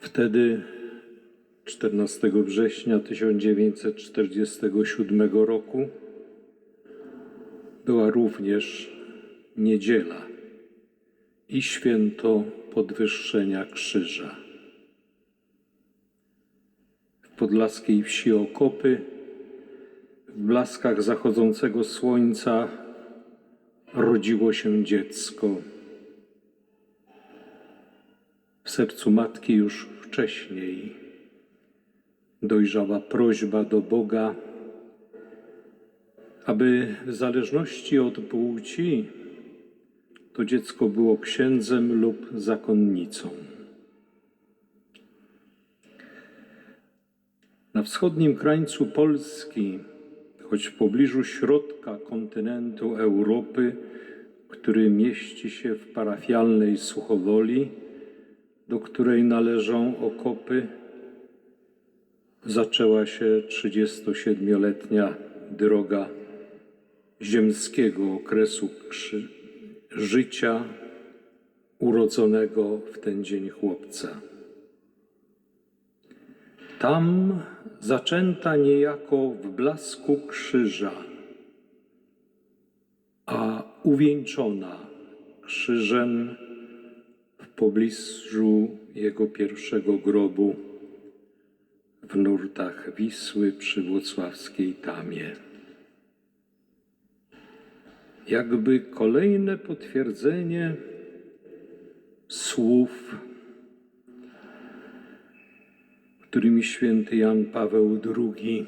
Wtedy 14 września 1947 roku była również niedziela i święto podwyższenia krzyża. W podlaskiej wsi Okopy, w blaskach zachodzącego słońca, rodziło się dziecko. W sercu matki już wcześniej dojrzała prośba do Boga, aby w zależności od płci to dziecko było księdzem lub zakonnicą. Na wschodnim krańcu Polski, choć w pobliżu środka kontynentu Europy, który mieści się w parafialnej Suchowoli, do której należą okopy, zaczęła się 37-letnia droga ziemskiego okresu życia urodzonego w ten dzień chłopca. Tam zaczęta niejako w blasku krzyża, a uwieńczona krzyżem pobliżu jego pierwszego grobu w nurtach Wisły przy włocławskiej Tamie. Jakby kolejne potwierdzenie słów, którymi święty Jan Paweł II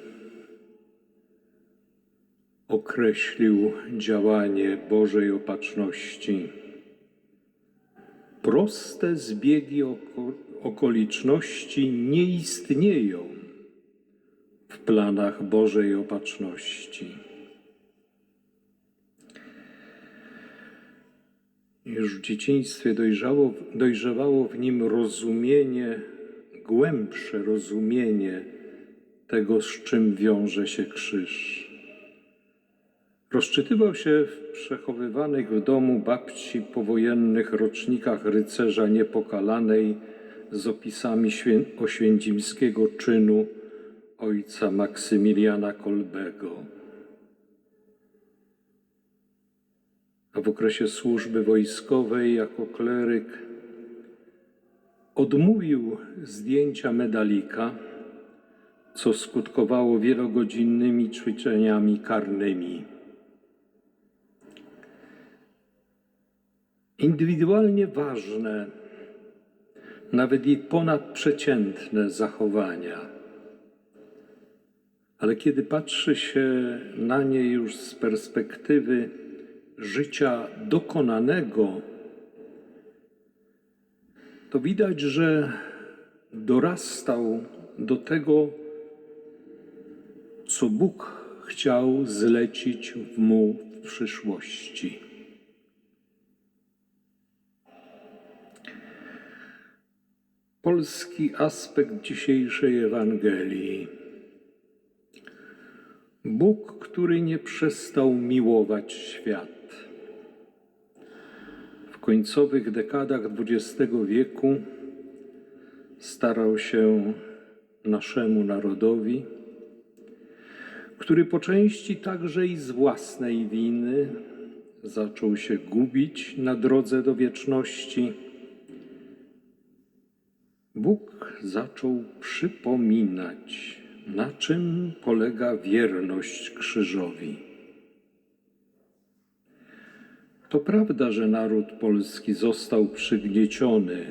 określił działanie Bożej Opatrzności. Proste zbiegi oko- okoliczności nie istnieją w planach Bożej Opatrzności. Już w dzieciństwie dojrzało, dojrzewało w nim rozumienie, głębsze rozumienie tego, z czym wiąże się krzyż. Rozczytywał się w przechowywanych w domu babci powojennych rocznikach rycerza niepokalanej z opisami świę- oświęcimskiego czynu ojca Maksymiliana Kolbego. A w okresie służby wojskowej jako kleryk odmówił zdjęcia medalika, co skutkowało wielogodzinnymi ćwiczeniami karnymi. Indywidualnie ważne, nawet i ponadprzeciętne zachowania. Ale kiedy patrzy się na nie już z perspektywy życia dokonanego, to widać, że dorastał do tego, co Bóg chciał zlecić mu w przyszłości. Polski aspekt dzisiejszej Ewangelii. Bóg, który nie przestał miłować świat. W końcowych dekadach XX wieku starał się naszemu narodowi, który po części także i z własnej winy zaczął się gubić na drodze do wieczności, Bóg zaczął przypominać, na czym polega wierność krzyżowi. To prawda, że naród polski został przygnieciony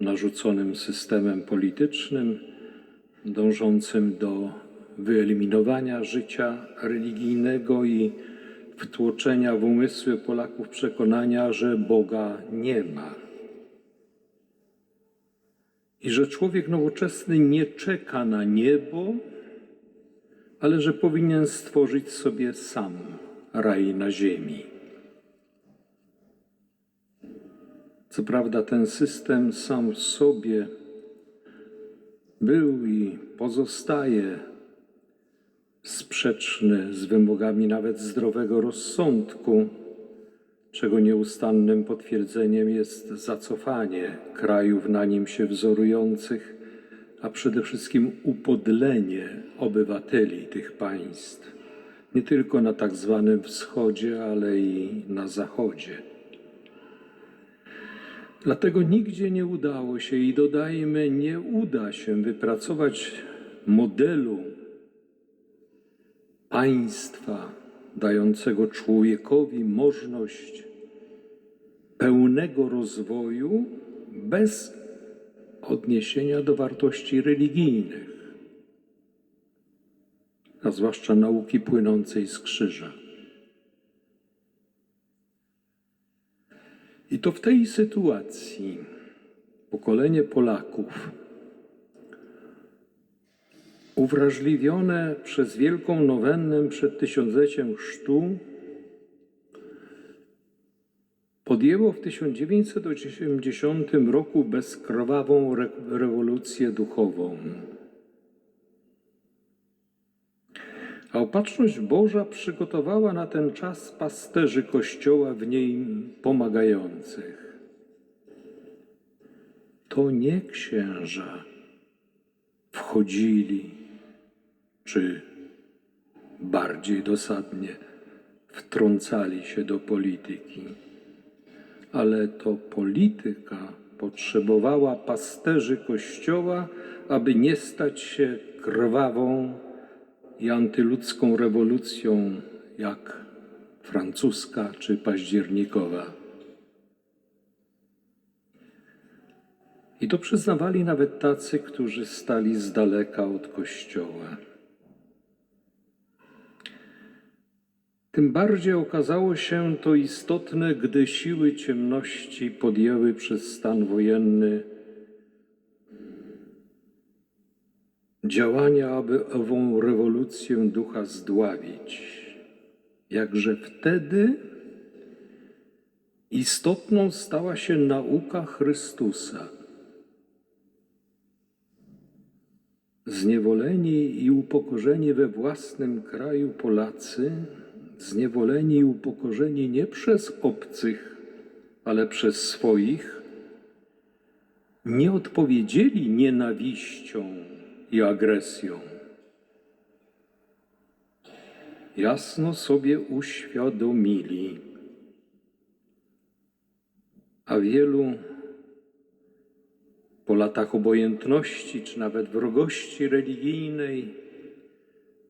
narzuconym systemem politycznym, dążącym do wyeliminowania życia religijnego i wtłoczenia w umysły Polaków przekonania, że Boga nie ma i że człowiek nowoczesny nie czeka na niebo, ale że powinien stworzyć sobie sam raj na ziemi. Co prawda, ten system sam w sobie był i pozostaje sprzeczny z wymogami nawet zdrowego rozsądku, czego nieustannym potwierdzeniem jest zacofanie krajów na nim się wzorujących, a przede wszystkim upodlenie obywateli tych państw, nie tylko na tak zwanym wschodzie, ale i na zachodzie. Dlatego nigdzie nie udało się i dodajmy, nie uda się wypracować modelu państwa dającego człowiekowi możliwość pełnego rozwoju bez odniesienia do wartości religijnych, a zwłaszcza nauki płynącej z krzyża. I to w tej sytuacji pokolenie Polaków, uwrażliwione przez wielką nowennę przed tysiącleciem chrztu, podjęło w 1980 roku bezkrwawą re rewolucję duchową. A opatrzność Boża przygotowała na ten czas pasterzy Kościoła w niej pomagających. To nie księża wchodzili, czy bardziej dosadnie wtrącali się do polityki, ale to polityka potrzebowała pasterzy Kościoła, aby nie stać się krwawą i antyludzką rewolucją jak francuska czy październikowa. I to przyznawali nawet tacy, którzy stali z daleka od kościoła. Tym bardziej okazało się to istotne, gdy siły ciemności podjęły przez stan wojenny działania, aby ową rewolucję ducha zdławić. Jakże wtedy istotną stała się nauka Chrystusa. Zniewoleni i upokorzeni we własnym kraju Polacy, zniewoleni i upokorzeni nie przez obcych, ale przez swoich, nie odpowiedzieli nienawiścią i agresją. Jasno sobie uświadomili, a wielu po latach obojętności czy nawet wrogości religijnej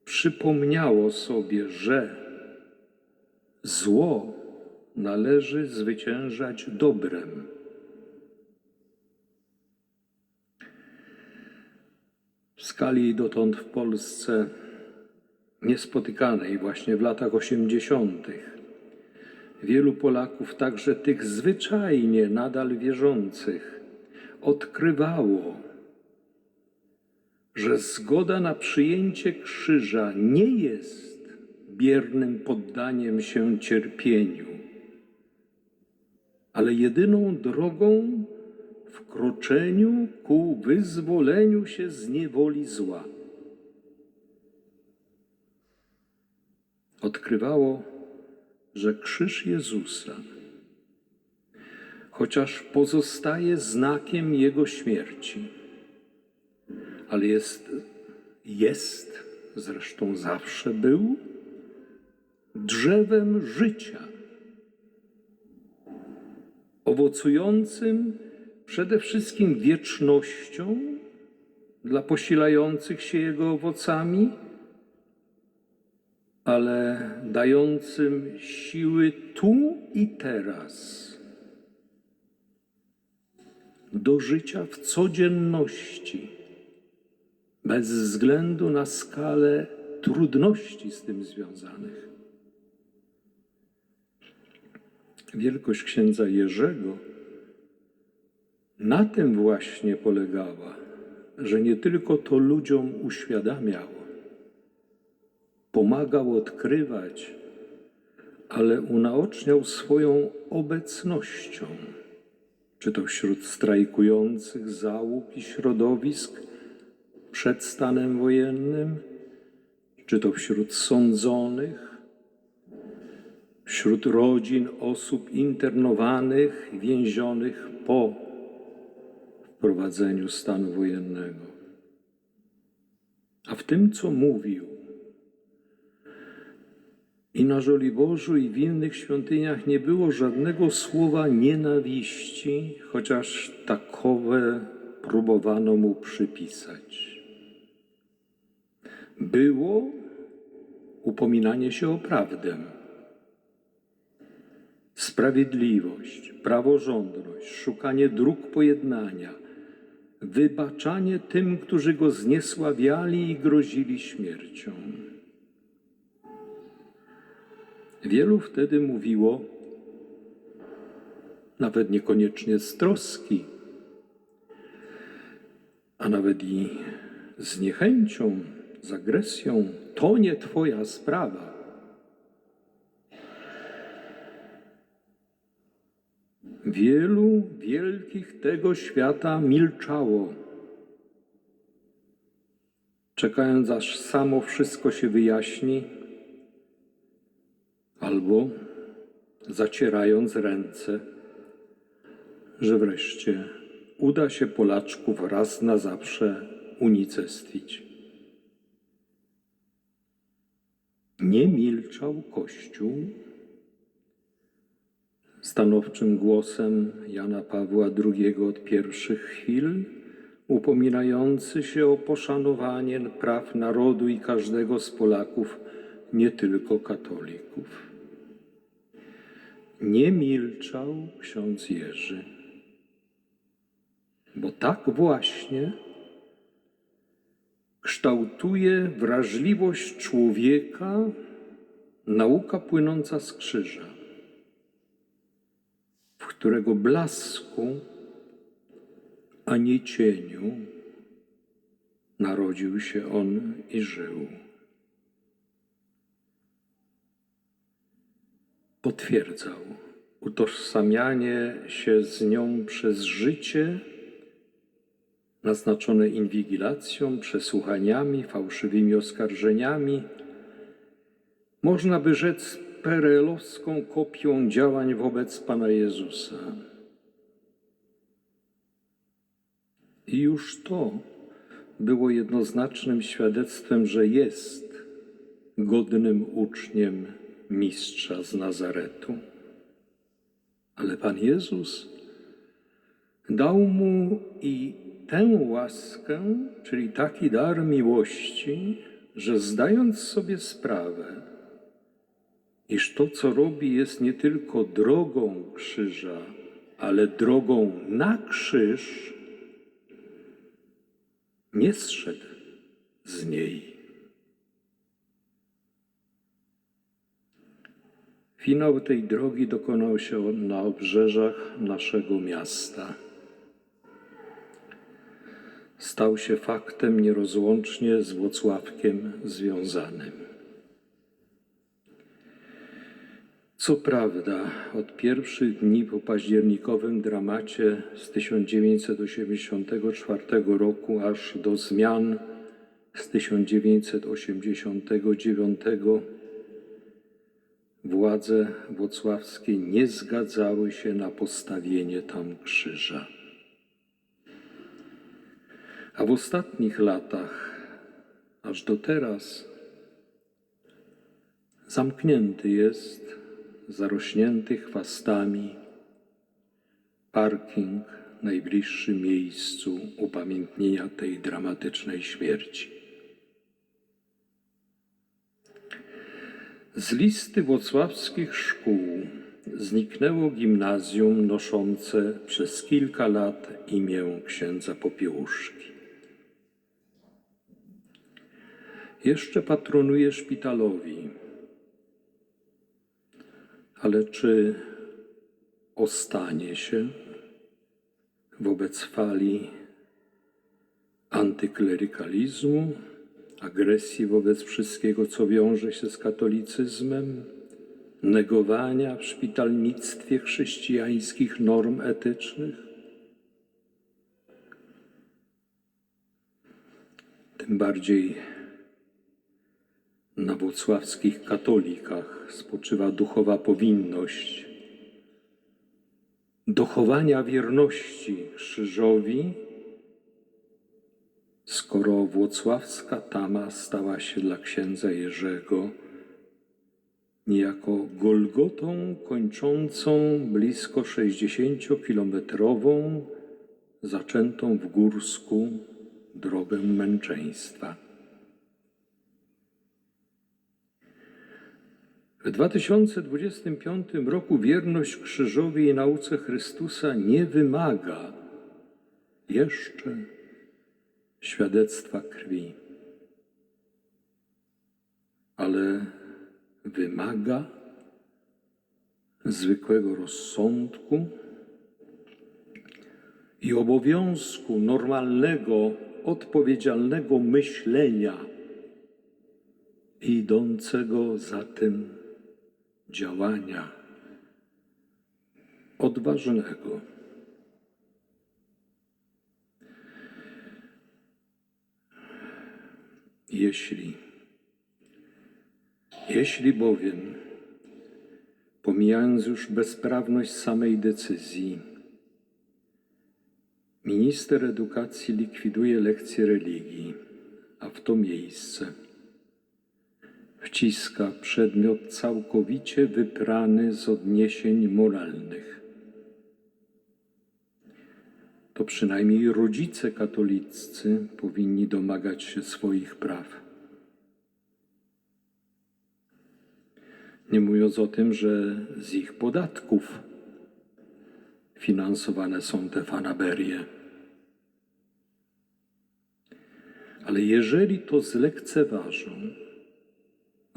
przypomniało sobie, że zło należy zwyciężać dobrem. W skali dotąd w Polsce niespotykanej właśnie w latach osiemdziesiątych wielu Polaków, także tych zwyczajnie nadal wierzących, odkrywało, że zgoda na przyjęcie krzyża nie jest biernym poddaniem się cierpieniu, ale jedyną drogą w kroczeniu ku wyzwoleniu się z niewoli zła. Odkrywało, że krzyż Jezusa chociaż pozostaje znakiem Jego śmierci, ale jest, jest, zresztą zawsze był, drzewem życia, owocującym przede wszystkim wiecznością dla posilających się Jego owocami, ale dającym siły tu i teraz do życia w codzienności, bez względu na skalę trudności z tym związanych. Wielkość księdza Jerzego na tym właśnie polegała, że nie tylko to ludziom uświadamiał, pomagał odkrywać, ale unaoczniał swoją obecnością czy to wśród strajkujących załóg i środowisk przed stanem wojennym, czy to wśród sądzonych, wśród rodzin osób internowanych, więzionych po wprowadzeniu stanu wojennego. A w tym, co mówił, i na Żoliborzu i w innych świątyniach nie było żadnego słowa nienawiści, chociaż takowe próbowano mu przypisać. Było upominanie się o prawdę, sprawiedliwość, praworządność, szukanie dróg pojednania, wybaczanie tym, którzy go zniesławiali i grozili śmiercią. Wielu wtedy mówiło, nawet niekoniecznie z troski, a nawet i z niechęcią, z agresją, to nie Twoja sprawa. Wielu wielkich tego świata milczało, czekając aż samo wszystko się wyjaśni, albo zacierając ręce, że wreszcie uda się Polaczków raz na zawsze unicestwić. Nie milczał Kościół. Stanowczym głosem Jana Pawła II od pierwszych chwil, upominający się o poszanowanie praw narodu i każdego z Polaków, nie tylko katolików. Nie milczał ksiądz Jerzy, bo tak właśnie kształtuje wrażliwość człowieka nauka płynąca z krzyża, którego blasku, a nie cieniu narodził się on i żył. Potwierdzał utożsamianie się z nią przez życie naznaczone inwigilacją, przesłuchaniami, fałszywymi oskarżeniami, można by rzec perelowską kopią działań wobec Pana Jezusa. I już to było jednoznacznym świadectwem, że jest godnym uczniem mistrza z Nazaretu. Ale Pan Jezus dał mu i tę łaskę, czyli taki dar miłości, że zdając sobie sprawę, iż to, co robi, jest nie tylko drogą krzyża, ale drogą na krzyż, nie zszedł z niej. Finał tej drogi dokonał się na obrzeżach naszego miasta. Stał się faktem nierozłącznie z Włocławkiem związanym. Co prawda, od pierwszych dni po październikowym dramacie z 1984 roku aż do zmian z 1989 władze włocławskie nie zgadzały się na postawienie tam krzyża. A w ostatnich latach, aż do teraz, zamknięty jest, zarośnięty chwastami, parking najbliższy miejscu upamiętnienia tej dramatycznej śmierci. Z listy włocławskich szkół zniknęło gimnazjum noszące przez kilka lat imię księdza Popiełuszki. Jeszcze patronuje szpitalowi, ale czy ostanie się wobec fali antyklerykalizmu? agresji wobec wszystkiego, co wiąże się z katolicyzmem, negowania w szpitalnictwie chrześcijańskich norm etycznych. Tym bardziej Na włocławskich katolikach spoczywa duchowa powinność dochowania wierności krzyżowi, skoro włocławska tama stała się dla księdza Jerzego niejako Golgotą kończącą blisko 60-kilometrową, zaczętą w Górsku drogę męczeństwa. W 2025 roku wierność krzyżowi i nauce Chrystusa nie wymaga jeszcze świadectwa krwi, ale wymaga zwykłego rozsądku i obowiązku normalnego, odpowiedzialnego myślenia idącego za tym działania odważnego. Jeśli, jeśli bowiem, pomijając już bezprawność samej decyzji, minister edukacji likwiduje lekcje religii, a w to miejsce wciska przedmiot całkowicie wyprany z odniesień moralnych. To przynajmniej rodzice katoliccy powinni domagać się swoich praw. Nie mówiąc o tym, że z ich podatków finansowane są te fanaberie. Ale jeżeli to zlekceważą,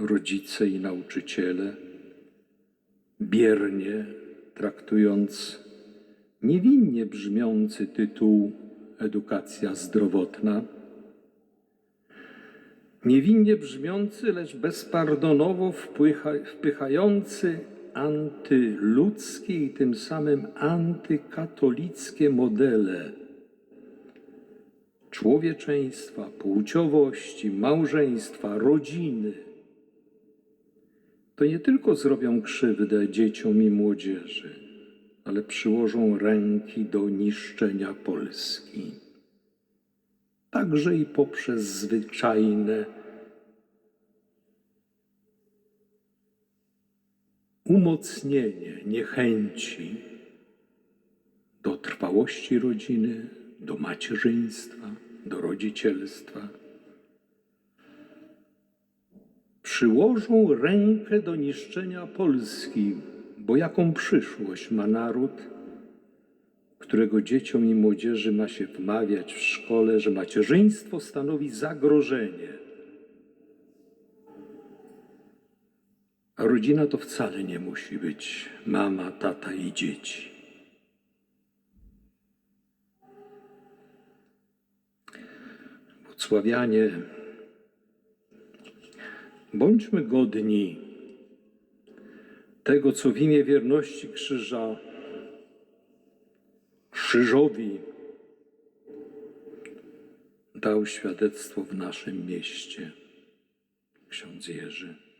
rodzice i nauczyciele, biernie traktując niewinnie brzmiący tytuł Edukacja zdrowotna, niewinnie brzmiący, lecz bezpardonowo wpycha, wpychający antyludzkie i tym samym antykatolickie modele człowieczeństwa, płciowości, małżeństwa, rodziny – to nie tylko zrobią krzywdę dzieciom i młodzieży, ale przyłożą ręki do niszczenia Polski. Także i poprzez zwyczajne umocnienie niechęci do trwałości rodziny, do macierzyństwa, do rodzicielstwa przyłożą rękę do niszczenia Polski, bo jaką przyszłość ma naród, którego dzieciom i młodzieży ma się wmawiać w szkole, że macierzyństwo stanowi zagrożenie. A rodzina to wcale nie musi być mama, tata i dzieci. Włocławianie Bądźmy godni tego, co w imię wierności krzyża, krzyżowi dał świadectwo w naszym mieście, ksiądz Jerzy.